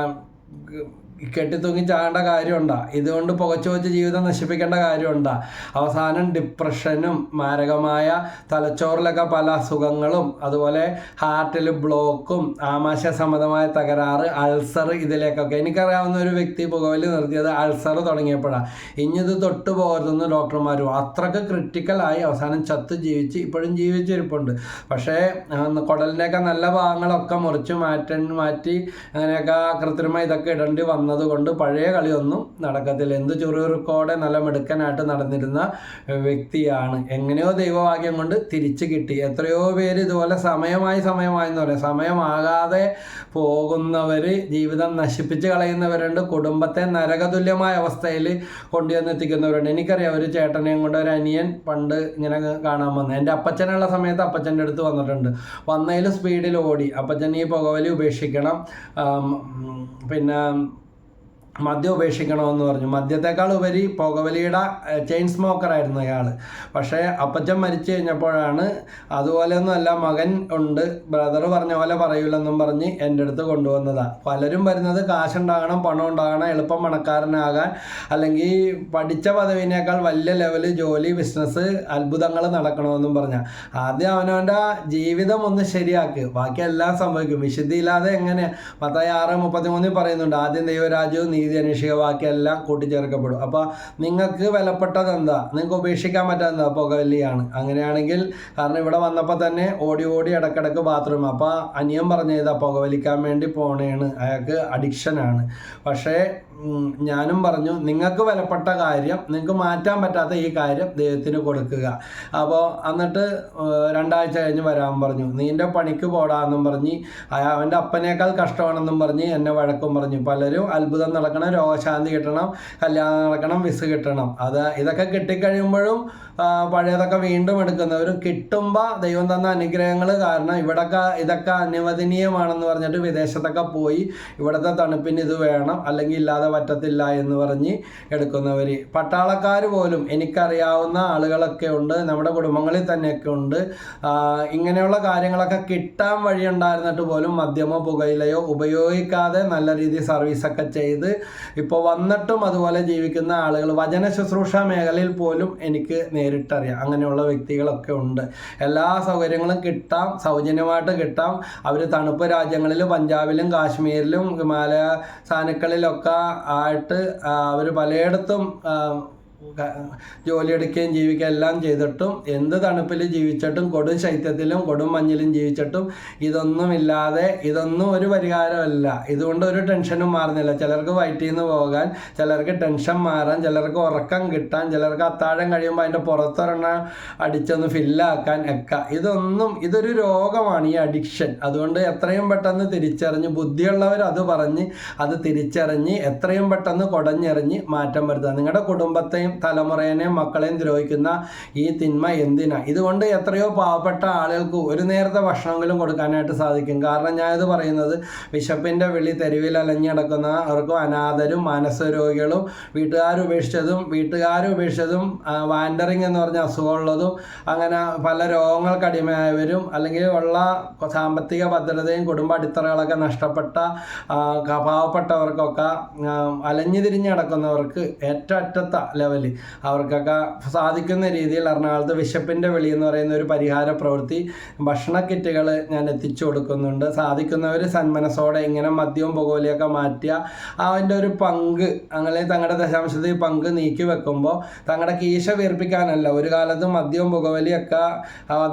Good. കെട്ടിത്തൂങ്ങി ചാകേണ്ട കാര്യമുണ്ടാ. ഇതുകൊണ്ട് പുകച്ചു വെച്ച് ജീവിതം നശിപ്പിക്കേണ്ട കാര്യമുണ്ടാ. അവസാനം ഡിപ്രഷനും മാരകമായ തലച്ചോറിലൊക്കെ പല അസുഖങ്ങളും അതുപോലെ ഹാർട്ടിൽ ബ്ലോക്കും ആമാശയ സംബന്ധമായ തകരാറ് അൾസർ ഇതിലേക്കൊക്കെ. എനിക്കറിയാവുന്ന ഒരു വ്യക്തി പുകവലി നിർത്തിയത് അൾസർ തുടങ്ങിയപ്പോഴാണ് ഇനിയത് തൊട്ട് പോകരുതെന്ന് ഡോക്ടർമാരും അത്രയ്ക്ക് ക്രിട്ടിക്കലായി അവസാനം ചത്ത് ജീവിച്ച് ഇപ്പോഴും ജീവിച്ചിരിപ്പുണ്ട്. പക്ഷേ കുടലിന്റെയൊക്കെ നല്ല ഭാഗങ്ങളൊക്കെ മുറിച്ച് മാറ്റി മാറ്റി അങ്ങനെയൊക്കെ കൃത്രിമ ഇതൊക്കെ ഇടേണ്ടി വന്നത് കൊണ്ട് പഴയ കളിയൊന്നും നടക്കത്തില്ല. എന്ത് ചുറുചുറുക്കോടെ നല്ല നടന്നിരുന്ന വ്യക്തിയാണ്. എങ്ങനെയോ ദൈവവാക്യം കൊണ്ട് തിരിച്ചു കിട്ടി. എത്രയോ പേര് ഇതുപോലെ സമയമായി സമയമായി എന്ന് പറയും. സമയമാകാതെ പോകുന്നവർ ജീവിതം നശിപ്പിച്ച് കളയുന്നവരുണ്ട്. കുടുംബത്തെ നരകതുല്യമായ അവസ്ഥയിൽ കൊണ്ടുവന്നെത്തിക്കുന്നവരുണ്ട്. എനിക്കറിയാം ഒരു ചേട്ടനെയും കൊണ്ട് ഒരു അനിയൻ പണ്ട് ഇങ്ങനെ കാണാൻ വന്നു. എന്റെ അപ്പച്ചനുള്ള സമയത്ത് അപ്പച്ചന്റെ അടുത്ത് വന്നിട്ടുണ്ട്. വന്നതിൽ സ്പീഡിൽ ഓടി. അപ്പച്ചൻ ഈ പുകവലി ഉപേക്ഷിക്കണം. പിന്നെ മദ്യം ഉപേക്ഷിക്കണമെന്ന് പറഞ്ഞു മദ്യത്തെക്കാൾ ഉപരി പുകവലിയുടെ ചെയിൻ സ്മോക്കറായിരുന്നു അയാൾ. പക്ഷേ അപ്പച്ചൻ മരിച്ചു കഴിഞ്ഞപ്പോഴാണ് അതുപോലെയൊന്നും അല്ല മകൻ ഉണ്ട് ബ്രദർ പറഞ്ഞ പോലെ പറയൂലെന്നും പറഞ്ഞ് എന്റെ അടുത്ത് കൊണ്ടുവന്നതാണ് പലരും വരുന്നത് കാശുണ്ടാകണം പണം ഉണ്ടാകണം എളുപ്പം പണക്കാരനാകാൻ അല്ലെങ്കിൽ പഠിച്ച പദവിനേക്കാൾ വലിയ ലെവൽ ജോലി ബിസിനസ് അത്ഭുതങ്ങൾ നടക്കണമെന്നും പറഞ്ഞാൽ ആദ്യം അവനവന്റെ ജീവിതം ഒന്ന് ശരിയാക്ക്. ബാക്കി എല്ലാം സംഭവിക്കും. വിശുദ്ധിയില്ലാതെ എങ്ങനെ പത്തായി ആറ് മുപ്പത്തിമൂന്നിൽ പറയുന്നുണ്ട് ആദ്യം ദൈവരാജ്യവും നീതി അന്വേഷിക്കുക ബാക്കിയെല്ലാം കൂട്ടിച്ചേർക്കപ്പെടും. അപ്പോൾ നിങ്ങൾക്ക് വിലപ്പെട്ടത് എന്താ നിങ്ങൾക്ക് ഉപേക്ഷിക്കാൻ പറ്റാത്ത പുകവല്ലിയാണ് അങ്ങനെയാണെങ്കിൽ കാരണം ഇവിടെ വന്നപ്പോൾ തന്നെ ഓടി ഓടി ഇടക്കിടക്ക് ബാത്റൂം. അപ്പോൾ അനിയൻ പറഞ്ഞു ഇതാ പുകവലിക്കാൻ വേണ്ടി പോണേണ്. അയാൾക്ക് അഡിക്ഷനാണ് പക്ഷേ ഞാനും പറഞ്ഞു നിങ്ങൾക്ക് വിലപ്പെട്ട കാര്യം നിങ്ങൾക്ക് മാറ്റാൻ പറ്റാത്ത ഈ കാര്യം ദൈവത്തിന് കൊടുക്കുക. അപ്പോൾ എന്നിട്ട് രണ്ടാഴ്ച കഴിഞ്ഞ് വരാൻ പറഞ്ഞു. നീന്റെ പണിക്ക് പോടാന്നും പറഞ്ഞ് അവന്റെ അപ്പനേക്കാൾ കഷ്ടമാണെന്നും പറഞ്ഞ് എന്നെ വഴക്കും പറഞ്ഞു. പലരും അത്ഭുതം നടക്കണം രോഗശാന്തി കിട്ടണം കല്യാണം നടക്കണം വിസ് കിട്ടണം. അത് ഇതൊക്കെ കിട്ടിക്കഴിയുമ്പോഴും പഴയതൊക്കെ വീണ്ടും എടുക്കുന്നവരും കിട്ടുമ്പോൾ ദൈവം തന്ന അനുഗ്രഹങ്ങൾ കാരണം ഇവിടൊക്കെ ഇതൊക്കെ അനുവദനീയമാണെന്ന് പറഞ്ഞിട്ട് വിദേശത്തൊക്കെ പോയി ഇവിടുത്തെ തണുപ്പിന് ഇത് വേണം അല്ലെങ്കിൽ ഇല്ലാതെ പറ്റത്തില്ല എന്ന് പറഞ്ഞ് എടുക്കുന്നവർ പട്ടാളക്കാർ പോലും എനിക്കറിയാവുന്ന ആളുകളൊക്കെ ഉണ്ട് നമ്മുടെ കുടുംബങ്ങളിൽ തന്നെയൊക്കെ ഉണ്ട്. ഇങ്ങനെയുള്ള കാര്യങ്ങളൊക്കെ കിട്ടാൻ വഴി ഉണ്ടായിരുന്നിട്ട് പോലും മദ്യമോ പുകയിലയോ ഉപയോഗിക്കാതെ നല്ല രീതിയിൽ സർവീസൊക്കെ ചെയ്ത് ഇപ്പോൾ വന്നിട്ടും അതുപോലെ ജീവിക്കുന്ന ആളുകൾ വചന ശുശ്രൂഷ മേഖലയിൽ പോലും എനിക്ക് നേരിട്ടറിയാം. അങ്ങനെയുള്ള വ്യക്തികളൊക്കെ ഉണ്ട്. എല്ലാ സൗകര്യങ്ങളും കിട്ടാം സൗജന്യമായിട്ട് കിട്ടാം. അവർ തണുപ്പ് രാജ്യങ്ങളിൽ പഞ്ചാബിലും കാശ്മീരിലും ഹിമാലയ സാനുക്കളിലൊക്കെ ആയിട്ട് അവർ പലയിടത്തും ജോലിയെടുക്കുകയും ജീവിക്കുകയും എല്ലാം ചെയ്തിട്ടും എന്ത് തണുപ്പിൽ ജീവിച്ചിട്ടും കൊടും ശൈത്യത്തിലും കൊടും മഞ്ഞിലും ജീവിച്ചിട്ടും ഇതൊന്നുമില്ലാതെ ഇതൊന്നും ഒരു പരിഹാരമല്ല. ഇതുകൊണ്ട് ഒരു ടെൻഷനും മാറുന്നില്ല. ചിലർക്ക് വയറ്റിൽ നിന്ന് പോകാൻ ചിലർക്ക് ടെൻഷൻ മാറാൻ ചിലർക്ക് ഉറക്കം കിട്ടാൻ ചിലർക്ക് അത്താഴം കഴിയുമ്പോൾ അതിന്റെ പുറത്തൊരെണ്ണം അടിച്ചൊന്ന് ഫില്ലാക്കാൻ ഒക്കെ. ഇതൊന്നും ഇതൊരു രോഗമാണ് ഈ അഡിക്ഷൻ. അതുകൊണ്ട് എത്രയും പെട്ടെന്ന് തിരിച്ചറിഞ്ഞ് ബുദ്ധിയുള്ളവർ അത് പറഞ്ഞ് അത് തിരിച്ചറിഞ്ഞ് എത്രയും പെട്ടെന്ന് കുടഞ്ഞെറിഞ്ഞ് മാറ്റം വരുത്തുക നിങ്ങളുടെ കുടുംബത്തെയും തലമുറേനെയും മക്കളെയും ദ്രോഹിക്കുന്ന ഈ തിന്മ എന്തിനാ? ഇതുകൊണ്ട് എത്രയോ പാവപ്പെട്ട ആളുകൾക്ക് ഒരു നേരത്തെ ഭക്ഷണമെങ്കിലും കൊടുക്കാനായിട്ട് സാധിക്കും. കാരണം ഞാനിത് പറയുന്നത് വിശപ്പിന്റെ വിളി തെരുവിൽ അലഞ്ഞടക്കുന്ന അവർക്കും അനാഥരും മാനസിക രോഗികളും വീട്ടുകാർ ഉപേക്ഷിച്ചതും വീട്ടുകാർ ഉപേക്ഷിച്ചതും വാൻഡറിങ് എന്ന് പറഞ്ഞ അസുഖമുള്ളതും അങ്ങനെ പല രോഗങ്ങൾക്ക് അടിമയായവരും അല്ലെങ്കിൽ ഉള്ള സാമ്പത്തിക ഭദ്രതയും കുടുംബ അടിത്തറകളൊക്കെ നഷ്ടപ്പെട്ട പാവപ്പെട്ടവർക്കൊക്കെ അലഞ്ഞു തിരിഞ്ഞ് നടക്കുന്നവർക്ക് ഏറ്റവും അറ്റത്ത ലെവലിൽ അവർക്കൊക്കെ സാധിക്കുന്ന രീതിയിൽ എറണാകുളത്ത് വിശപ്പിന്റെ വിളി എന്ന് പറയുന്ന ഒരു പരിഹാര പ്രവൃത്തി ഭക്ഷണ കിറ്റുകൾ ഞാൻ എത്തിച്ചു കൊടുക്കുന്നുണ്ട്. സാധിക്കുന്നവർ സന്മനസോടെ ഇങ്ങനെ മദ്യവും പുകവലിയൊക്കെ മാറ്റിയ അതിന്റെ ഒരു പങ്ക് അങ്ങനെ തങ്ങളുടെ ദശാംശത്തിൽ പങ്ക് നീക്കി വെക്കുമ്പോൾ തങ്ങളുടെ കീശ വീർപ്പിക്കാനല്ല ഒരു കാലത്ത് മദ്യവും പുകവലിയൊക്കെ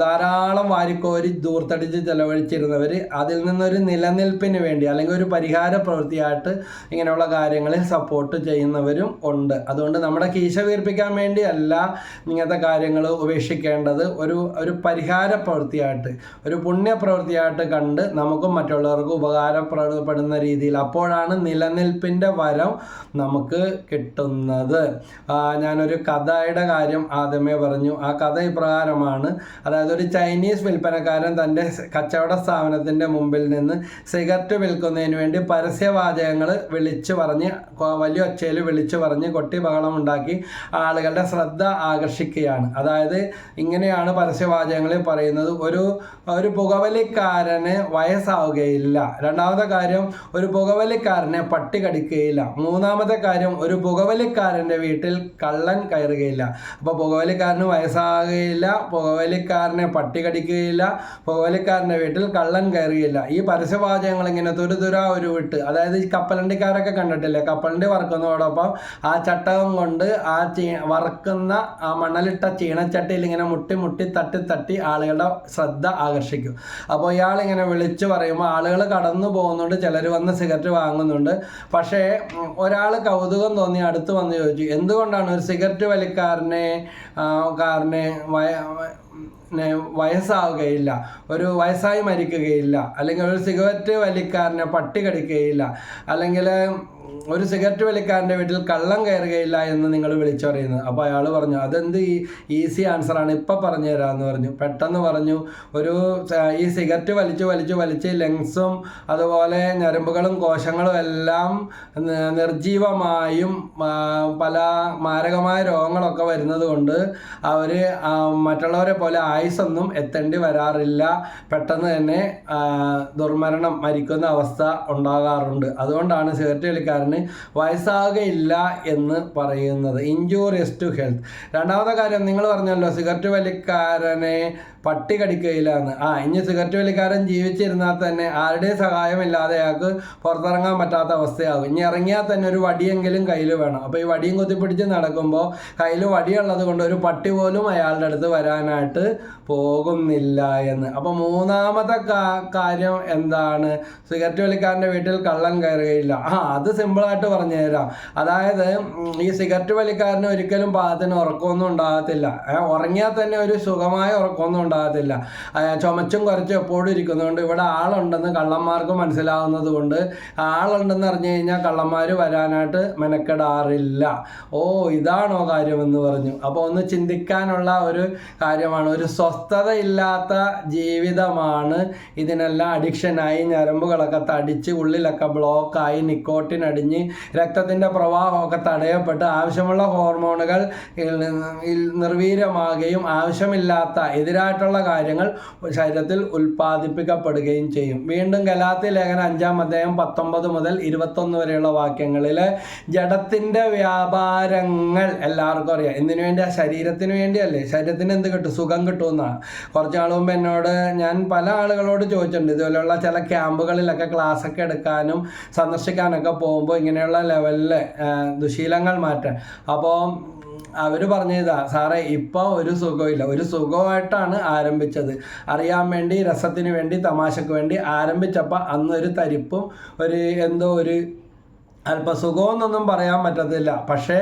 ധാരാളം വാരിക്കോരി ദൂർത്തടിച്ച് ചെലവഴിച്ചിരുന്നവർ അതിൽ നിന്നൊരു നിലനിൽപ്പിന് വേണ്ടി അല്ലെങ്കിൽ ഒരു പരിഹാര പ്രവൃത്തിയായിട്ട് ഇങ്ങനെയുള്ള കാര്യങ്ങളിൽ സപ്പോർട്ട് ചെയ്യുന്നവരും ഉണ്ട്. അതുകൊണ്ട് നമ്മുടെ കീശ വീർപ്പിക്കാൻ വേണ്ടിയല്ല ഇങ്ങനത്തെ കാര്യങ്ങൾ ഉപേക്ഷിക്കേണ്ടത്. ഒരു ഒരു പരിഹാര പ്രവൃത്തിയായിട്ട് ഒരു പുണ്യ പ്രവൃത്തിയായിട്ട് കണ്ട് നമുക്കും മറ്റുള്ളവർക്കും ഉപകാരപ്പെടുന്ന രീതിയിൽ അപ്പോഴാണ് നിലനിൽപ്പിന്റെ വരം നമുക്ക് കിട്ടുന്നത്. ഞാനൊരു കഥയുടെ കാര്യം ആദ്യമേ പറഞ്ഞു. ആ കഥ ഇപ്രകാരമാണ്. അതായത് ഒരു ചൈനീസ് വിൽപ്പനക്കാരൻ തന്റെ കച്ചവട സ്ഥാപനത്തിന്റെ മുമ്പിൽ നിന്ന് സിഗരറ്റ് വിൽക്കുന്നതിന് വേണ്ടി പരസ്യവാചകങ്ങൾ വിളിച്ചു പറഞ്ഞ് വലിയ ഒച്ചയിൽ വിളിച്ചു പറഞ്ഞ് കൊട്ടി ബഹളം ഉണ്ടാക്കി ആളുകളുടെ ശ്രദ്ധ ആകർഷിക്കുകയാണ്. അതായത് ഇങ്ങനെയാണ് പരസ്യവാചകങ്ങളിൽ പറയുന്നത് ഒരു ഒരു പുകവലിക്കാരന് വയസ്സാവുകയില്ല. രണ്ടാമത്തെ കാര്യം ഒരു പുകവലിക്കാരനെ പട്ടി കടിക്കുകയില്ല മൂന്നാമത്തെ കാര്യം ഒരു പുകവലിക്കാരന്റെ വീട്ടിൽ കള്ളൻ കയറുകയില്ല. അപ്പോൾ പുകവലിക്കാരന് വയസ്സാകുകയില്ല പുകവലിക്കാരനെ പട്ടി കടിക്കുകയില്ല പുകവലിക്കാരന്റെ വീട്ടിൽ കള്ളൻ കയറുകയില്ല. ഈ പരസ്യവാചകങ്ങൾ ഇങ്ങനെ തുരുതുര ഒരു വിട്ട് അതായത് ഈ കപ്പലണ്ടിക്കാരൊക്കെ കണ്ടിട്ടില്ലേ? കപ്പലണ്ടി വറക്കുന്നതോടൊപ്പം ആ ചട്ടകം കൊണ്ട് ആ വറുക്കുന്ന ആ മണലിട്ട ചീണച്ചട്ടിയിൽ ഇങ്ങനെ മുട്ടി മുട്ടി തട്ടി തട്ടി ആളുകളുടെ ശ്രദ്ധ ആകർഷിക്കും. അപ്പോൾ ഇയാൾ ഇങ്ങനെ വിളിച്ചു പറയുമ്പോൾ ആളുകൾ കടന്നു പോകുന്നുണ്ട് ചിലർ വന്ന് സിഗരറ്റ് വാങ്ങുന്നുണ്ട്. പക്ഷേ ഒരാൾ കൗതുകം തോന്നി അടുത്ത് വന്ന് ചോദിച്ചു എന്തുകൊണ്ടാണ് ഒരു സിഗരറ്റ് വലിക്കാരനെ കാരനെ വയസ്സാവുകയില്ല. ഒരു വയസ്സായി മരിക്കുകയില്ല. അല്ലെങ്കിൽ ഒരു സിഗരറ്റ് വലിക്കാരനെ പട്ടി കടിക്കുകയില്ല. അല്ലെങ്കിൽ ഒരു സിഗരറ്റ് വലിക്കാരന്റെ വീട്ടിൽ കള്ളം കയറുകയില്ല എന്ന് നിങ്ങൾ വിളിച്ചു പറയുന്നത് അപ്പോൾ അയാൾ പറഞ്ഞു അതെന്ത് ഈസി ആൻസറാണ്. ഇപ്പം പറഞ്ഞു തരാമെന്ന് പറഞ്ഞു. പെട്ടെന്ന് പറഞ്ഞു ഒരു ഈ സിഗരറ്റ് വലിച്ചു വലിച്ചു വലിച്ച് ലങ്സും അതുപോലെ ഞരമ്പുകളും കോശങ്ങളും എല്ലാം നിർജീവമായും പല മാരകമായ രോഗങ്ങളൊക്കെ വരുന്നത് കൊണ്ട് അവർ മറ്റുള്ളവരെ പോലെ ആയുസൊന്നും എത്തേണ്ടി വരാറില്ല. പെട്ടെന്ന് തന്നെ ദുർമരണം മരിക്കുന്ന അവസ്ഥ ഉണ്ടാകാറുണ്ട്. അതുകൊണ്ടാണ് സിഗരറ്റ് കളിക്കാരന് വയസ്സാകുകയില്ല എന്ന് പറയുന്നത്. ഇഞ്ചൂറിയസ് ടു ഹെൽത്ത് രണ്ടാമത്തെ കാര്യം നിങ്ങൾ പറഞ്ഞല്ലോ സിഗരറ്റ് വലിക്കാരനെ പട്ടി കടിക്കുകയില്ല ആ ഇനി സിഗരറ്റ് വലിക്കാരൻ ജീവിച്ചിരുന്നാൽ തന്നെ ആരുടെയും സഹായമില്ലാതെ അയാൾക്ക് പുറത്തിറങ്ങാൻ പറ്റാത്ത അവസ്ഥയാകും. ഇനി ഇറങ്ങിയാൽ തന്നെ ഒരു വടിയെങ്കിലും കയ്യിൽ വേണം. അപ്പോൾ ഈ വടിയും കുത്തിപ്പിടിച്ച് നടക്കുമ്പോൾ കയ്യിൽ വടിയുള്ളത് കൊണ്ട് ഒരു പട്ടി പോലും അയാളുടെ അടുത്ത് വരാനായിട്ട് പോകുന്നില്ല എന്ന്. അപ്പോൾ മൂന്നാമത്തെ കാര്യം എന്താണ്? സിഗരറ്റ് വലിക്കാരന്റെ വീട്ടിൽ കള്ളൻ കയറുകയില്ല. ആ അത് സിമ്പിളായിട്ട് പറഞ്ഞു തരാം അതായത് ഈ സിഗരറ്റ് വലിക്കാരന് ഒരിക്കലും പാകത്തിന് ഉറക്കമൊന്നും ഉണ്ടാകത്തില്ല. ഉറങ്ങിയാൽ തന്നെ ഒരു സുഖമായ ഉറക്കമൊന്നും ആ, ചുമച്ചും കുറച്ചും എപ്പോഴും ഇരിക്കുന്നതുകൊണ്ട് ഇവിടെ ആളുണ്ടെന്ന് കള്ളന്മാർക്ക് മനസ്സിലാവുന്നത് കൊണ്ട് ആളുണ്ടെന്ന് അറിഞ്ഞു കഴിഞ്ഞാൽ കള്ളന്മാർ വരാനായിട്ട് മെനക്കെടാറില്ല. ഓ ഇതാണോ കാര്യമെന്ന് പറഞ്ഞു. അപ്പോൾ ഒന്ന് ചിന്തിക്കാനുള്ള ഒരു കാര്യമാണ്. ഒരു സ്വസ്ഥതയില്ലാത്ത ജീവിതമാണ് ഇതിനെല്ലാം അഡിക്ഷനായി ഞരമ്പുകളൊക്കെ തടിച്ച് ഉള്ളിലൊക്കെ ബ്ലോക്കായി നിക്കോട്ടിൻ അടിഞ്ഞ് രക്തത്തിന്റെ പ്രവാഹമൊക്കെ തടയപ്പെട്ട് ആവശ്യമുള്ള ഹോർമോണുകൾ നിർവീര്യമാകുകയും ആവശ്യമില്ലാത്ത എതിരായിട്ടുള്ള കാര്യങ്ങൾ ശരീരത്തിൽ ഉൽപ്പാദിപ്പിക്കപ്പെടുകയും ചെയ്യും. വീണ്ടും ഗലാത്തി ലേഖനം അഞ്ചാം അദ്ദേഹം പത്തൊമ്പത് മുതൽ ഇരുപത്തൊന്ന് വരെയുള്ള വാക്യങ്ങളിൽ ജഡത്തിന്റെ വ്യാപാരങ്ങൾ എല്ലാവർക്കും അറിയാം. എന്തിനു വേണ്ടി? ആ ശരീരത്തിന് വേണ്ടിയല്ലേ. ശരീരത്തിന് എന്ത് കിട്ടും? സുഖം കിട്ടുമെന്നാണ്. കുറച്ച് നാൾ മുമ്പ് എന്നോട് ഞാൻ പല ആളുകളോട് ചോദിച്ചിട്ടുണ്ട്. ഇതുപോലെയുള്ള ചില ക്യാമ്പുകളിലൊക്കെ ക്ലാസ് ഒക്കെ എടുക്കാനും സന്ദർശിക്കാനൊക്കെ പോകുമ്പോൾ ഇങ്ങനെയുള്ള ലെവലിൽ ദുശീലങ്ങൾ മാറ്റാൻ. അപ്പോൾ അവർ പറഞ്ഞതാ സാറേ ഇപ്പോൾ ഒരു സുഖമില്ല ഒരു സുഖമായിട്ടാണ് ആരംഭിച്ചത്. അറിയാൻ വേണ്ടി രസത്തിന് വേണ്ടി തമാശക്ക് വേണ്ടി ആരംഭിച്ചപ്പോൾ ഒരു തരിപ്പും ഒരു എന്തോ ഒരു അല്പ സുഖമെന്നൊന്നും പറയാൻ പറ്റത്തില്ല. പക്ഷേ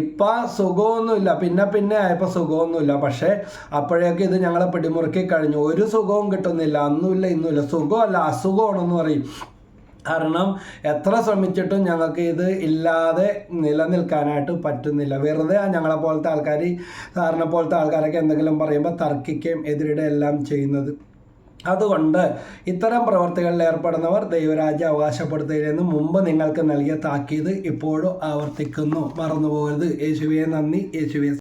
ഇപ്പ സുഖമൊന്നുമില്ല പിന്നെ പിന്നെ ആയപ്പോൾ സുഖമൊന്നുമില്ല പക്ഷേ അപ്പോഴേക്കും ഇത് ഞങ്ങളെ പിടിമുറുക്കി കഴിഞ്ഞു. ഒരു സുഖവും കിട്ടുന്നില്ല. അന്നുമില്ല ഇന്നുമില്ല. സുഖമല്ല അസുഖമാണെന്ന് പറയും. കാരണം എത്ര ശ്രമിച്ചിട്ടും ഞങ്ങൾക്ക് ഇത് ഇല്ലാതെ നിലനിൽക്കാനായിട്ട് പറ്റുന്നില്ല. വെറുതെ ഞങ്ങളെ പോലത്തെ ആൾക്കാർ സാറിനെ പോലത്തെ ആൾക്കാരൊക്കെ എന്തെങ്കിലും പറയുമ്പോൾ തർക്കിക്കുകയും എതിരിടുകയെല്ലാം ചെയ്യുന്നത്. അതുകൊണ്ട് ഇത്തരം പ്രവർത്തികളിൽ ഏർപ്പെടുന്നവർ ദൈവരാജ്യം അവകാശപ്പെടുത്തുന്നതിന് മുമ്പ് നിങ്ങൾക്ക് നൽകിയ താക്കീത് ഇപ്പോഴും ആവർത്തിക്കുന്നു. മറന്നുപോകരുത്. യേശുവിയെ നന്ദി. യേശുവിയെ